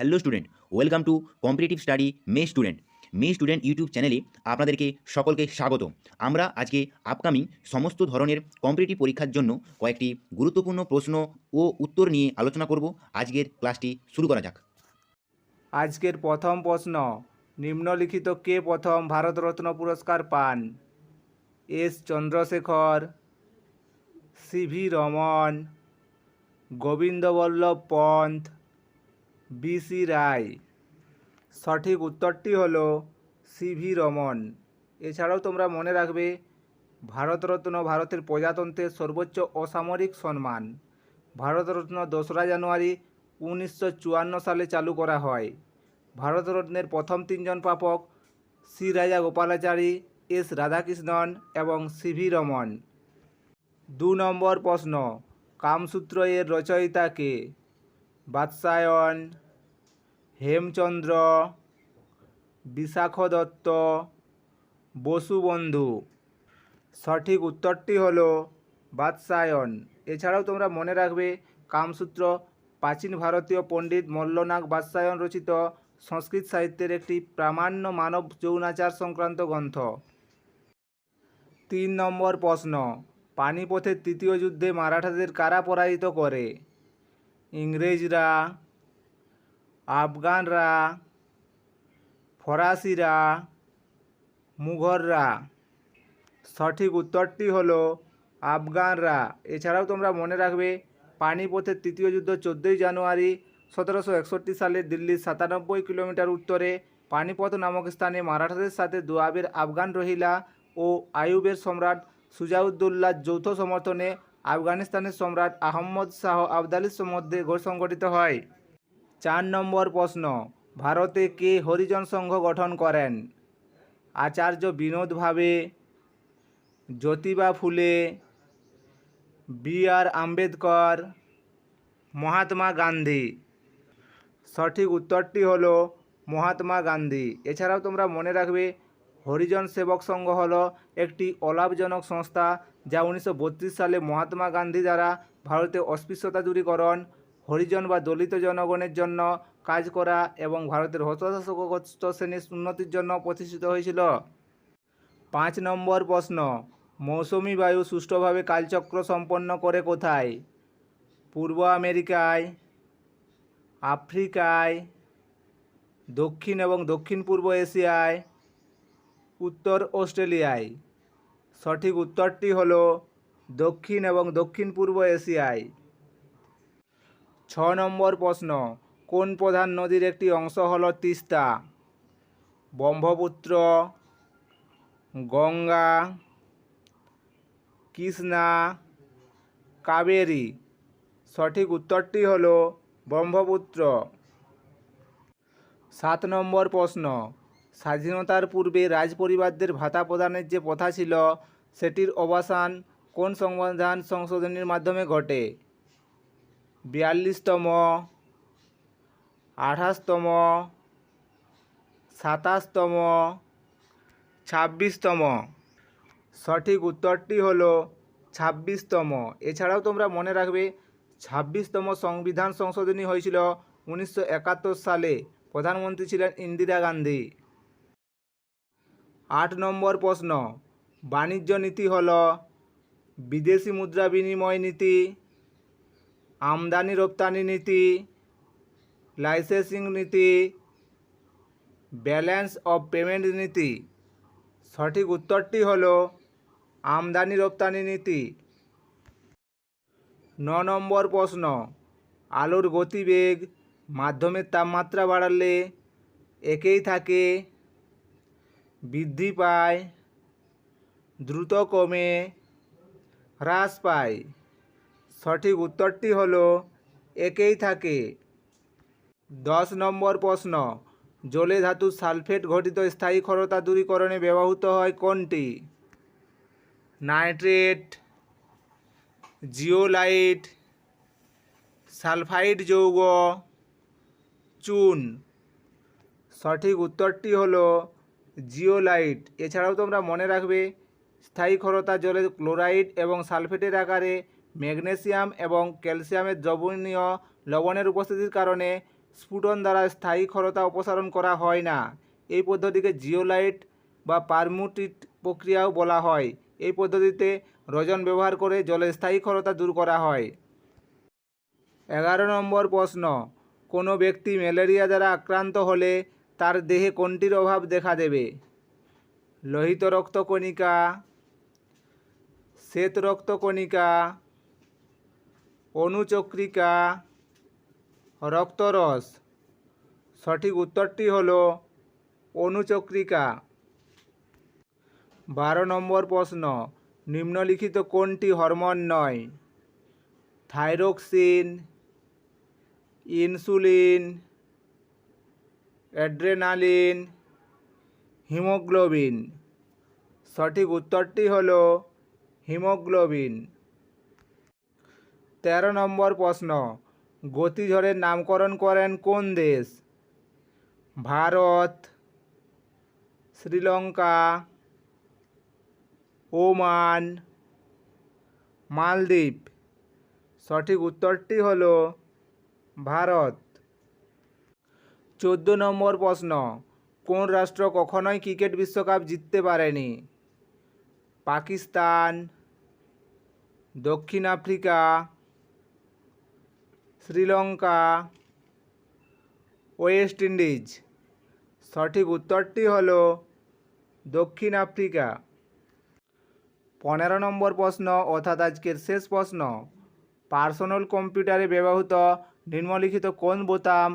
Hello student welcome to competitive study me student me student YouTube চ্যানেলে আপনাদেরকে সকলকে স্বাগত। আমরা আজকে আপকামিং সমস্ত ধরনের কম্পিটিটিভ পরীক্ষার জন্য কয়েকটি গুরুত্বপূর্ণ প্রশ্ন ও উত্তর নিয়ে আলোচনা করব। আজকের ক্লাসটি শুরু করা যাক। আজকের প্রথম প্রশ্ন, নিম্নলিখিত কে প্রথম ভারতরত্ন পুরস্কার পান? S Chandrasekhar C V Raman, Govind Ballabh Pant B C Roy. সঠিক উত্তরটি হলো সিভি রমন। এছাড়াও তোমরা মনে রাখবে, ভারতরত্ন ভারতের প্রজাতন্ত্রের সর্বোচ্চ অসামরিক সম্মান। ভারতরত্ন দোসরা জানুয়ারি উনিশশো চুয়ান্ন সালে চালু করা হয়। ভারতরত্নের প্রথম তিনজন প্রাপক শ্রী রাজা গোপালাচারী, এস রাধাকৃষ্ণন এবং সিভি রমন। দু নম্বর প্রশ্ন, কামসূত্র এর রচয়িতা কে? বাৎসায়ন হেমচন্দ্র বিশাখ দত্ত বসুবন্ধু। সঠিক উত্তরটি হলো বাদশায়ন। এছাড়াও তোমরা মনে রাখবে কামসূত্র প্রাচীন ভারতীয় পণ্ডিত মল্লনাগ বাদশায়ন রচিত সংস্কৃত সাহিত্যের একটি প্রামাণ্য মানব যৌনাচার সংক্রান্ত গ্রন্থ। তিন নম্বর প্রশ্ন, পানিপথের তৃতীয় যুদ্ধে মারাঠাদের কারা পরাজিত করে? ইংরেজরা আফগানরা ফরাসিরা মুঘলরা সঠিক উত্তরটি হলো আফগানরা এছাড়াও তোমরা মনে রাখবে, পানিপথের তৃতীয় যুদ্ধ চোদ্দোই জানুয়ারি সতেরোশো একষট্টি সালে দিল্লির সাতানব্বই কিলোমিটার উত্তরে পানিপথ নামক স্থানে মারাঠাদের সাথে দুয়াবের আফগান রহিলা ও আয়ুবের সম্রাট সুজাউদ্দৌল্লার যৌথ সমর্থনে আফগানিস্তানের সম্রাট আহম্মদ শাহ আবদালির মধ্যে ঘোষ সংগঠিত হয়। চার নম্বর প্রশ্ন, ভারতে কে হরিজন সংঘ গঠন করেন? আচার্য বিনোদ ভাবে, জ্যোতিবা ফুলে বি আর আম্বেদকর, মহাত্মা গান্ধী। সঠিক উত্তরটি হলো মহাত্মা গান্ধী। এছাড়াও তোমরা মনে রাখবে, হরিজন সেবক সংঘ হল একটি অলাভজনক সংস্থা যা উনিশশো বত্রিশ সালে মহাত্মা গান্ধী দ্বারা ভারতে অস্পৃশ্যতা দূরীকরণ হরিজন বা দলিত জনগণের জন্য কাজ করা এবং ভারতের হতাশগ্রস্ত শ্রেণির উন্নতির জন্য প্রতিষ্ঠিত হয়েছিল। পাঁচ নম্বর প্রশ্ন, মৌসুমি বায়ু সুষ্ঠুভাবে কালচক্র সম্পন্ন করে কোথায়? পূর্ব আমেরিকায়, আফ্রিকায়, দক্ষিণ এবং দক্ষিণ পূর্ব এশিয়ায়, উত্তর অস্ট্রেলিয়ায়। সঠিক উত্তরটি হলো দক্ষিণ এবং দক্ষিণ পূর্ব এশিয়ায়। ছ নম্বর প্রশ্ন, কোন প্রধান নদীর একটি অংশ হলো তিস্তা? ব্রহ্মপুত্র, গঙ্গা, কৃষ্ণা, কাবেরী। সঠিক উত্তরটি হলো ব্রহ্মপুত্র। সাত নম্বর প্রশ্ন, স্বাধীনতার পূর্বে রাজপরিবারদের ভাতা প্রদানের যে প্রথা ছিল, সেটির অবসান কোন সংবিধান সংশোধনীর মাধ্যমে ঘটে? বিয়াল্লিশতম, আঠাশতম, সাতাশতম, ছাব্বিশতম। সঠিক উত্তরটি হলো ছাব্বিশতম। এছাড়াও তোমরা মনে রাখবে, ছাব্বিশতম সংবিধান সংশোধনী হয়েছিল উনিশশো একাত্তর সালে। প্রধানমন্ত্রী ছিলেন ইন্দিরা গান্ধী। আট নম্বর প্রশ্ন, বাণিজ্য নীতি হল বিদেশি মুদ্রা বিনিময় নীতি। আমদানি রপ্তানি নীতি লাইসেন্সিং নীতি ব্যালেন্স অফ পেমেন্ট নীতি। সঠিক উত্তরটি হল আমদানি রপ্তানি নীতি। ন নম্বর প্রশ্ন, আলোর গতিবেগ মাধ্যমের তাপমাত্রা বাড়ালে একেই থাকে বৃদ্ধি পায়, দ্রুত কমে, হ্রাস পায়। সঠিক উত্তরটি হল, একেই থাকে। দশ নম্বর প্রশ্ন, জলে ধাতু সালফেট ঘটিত স্থায়ী ক্ষরতা দূরীকরণে ব্যবহৃত হয় কোনটি? নাইট্রেট, জিওলাইট, সালফাইড যৌগ, চুন। সঠিক উত্তরটি হলো, জিওলাইট। এছাড়াও তোমরা মনে রাখবে, স্থায়ী ক্ষরতা জলে ক্লোরাইড এবং সালফেটের আকারে ম্যাগনেসিয়াম এবং ক্যালসিয়ামের দ্রবণীয় লবণের উপস্থিতির কারণে স্ফুটন দ্বারা স্থায়ী ক্ষরতা অপসারণ করা হয় না। এই পদ্ধতিকে জিওলাইট বা পারমুটিট প্রক্রিয়াও বলা হয়। এই পদ্ধতিতে রজন ব্যবহার করে জলের স্থায়ী ক্ষরতা দূর করা হয়। এগারো নম্বর প্রশ্ন, কোনো ব্যক্তি ম্যালেরিয়া দ্বারা আক্রান্ত হলে তার দেহে কোনটির অভাব দেখা দেবে? লোহিত রক্তকণিকা শ্বেত রক্তকণিকা অনুচক্রিকা, রক্তরস। সঠিক উত্তরটি হল অনুচক্রিকা। বারো নম্বর প্রশ্ন, নিম্নলিখিত কোনটি হরমোন নয়? Thyroxine, insulin, adrenaline, haemoglobin. সঠিক উত্তরটি হল হিমোগ্লোবিন। তেরো নম্বর প্রশ্ন, গতিঝড়ের নামকরণ করেন কোন দেশ? ভারত, শ্রীলঙ্কা, ওমান, মালদ্বীপ। সঠিক উত্তরটি হল ভারত। চোদ্দ নম্বর প্রশ্ন, কোন রাষ্ট্র কখনোই ক্রিকেট বিশ্বকাপ জিততে পারেনি? পাকিস্তান, দক্ষিণ আফ্রিকা শ্রীলঙ্কা, ওয়েস্ট ইন্ডিজ। সঠিক উত্তরটি হল দক্ষিণ আফ্রিকা। পনেরো নম্বর প্রশ্ন, অর্থাৎ আজকের শেষ প্রশ্ন, পার্সোনাল কম্পিউটারে ব্যবহৃত নিম্নলিখিত কোন বোতাম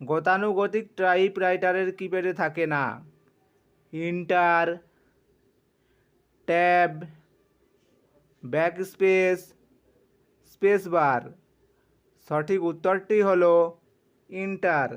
গতানুগতিক টাইপ রাইটারের কিপ্যাডে থাকে না? Enter, tab backspace space bar সঠিক উত্তরটি হলো ইন্টার।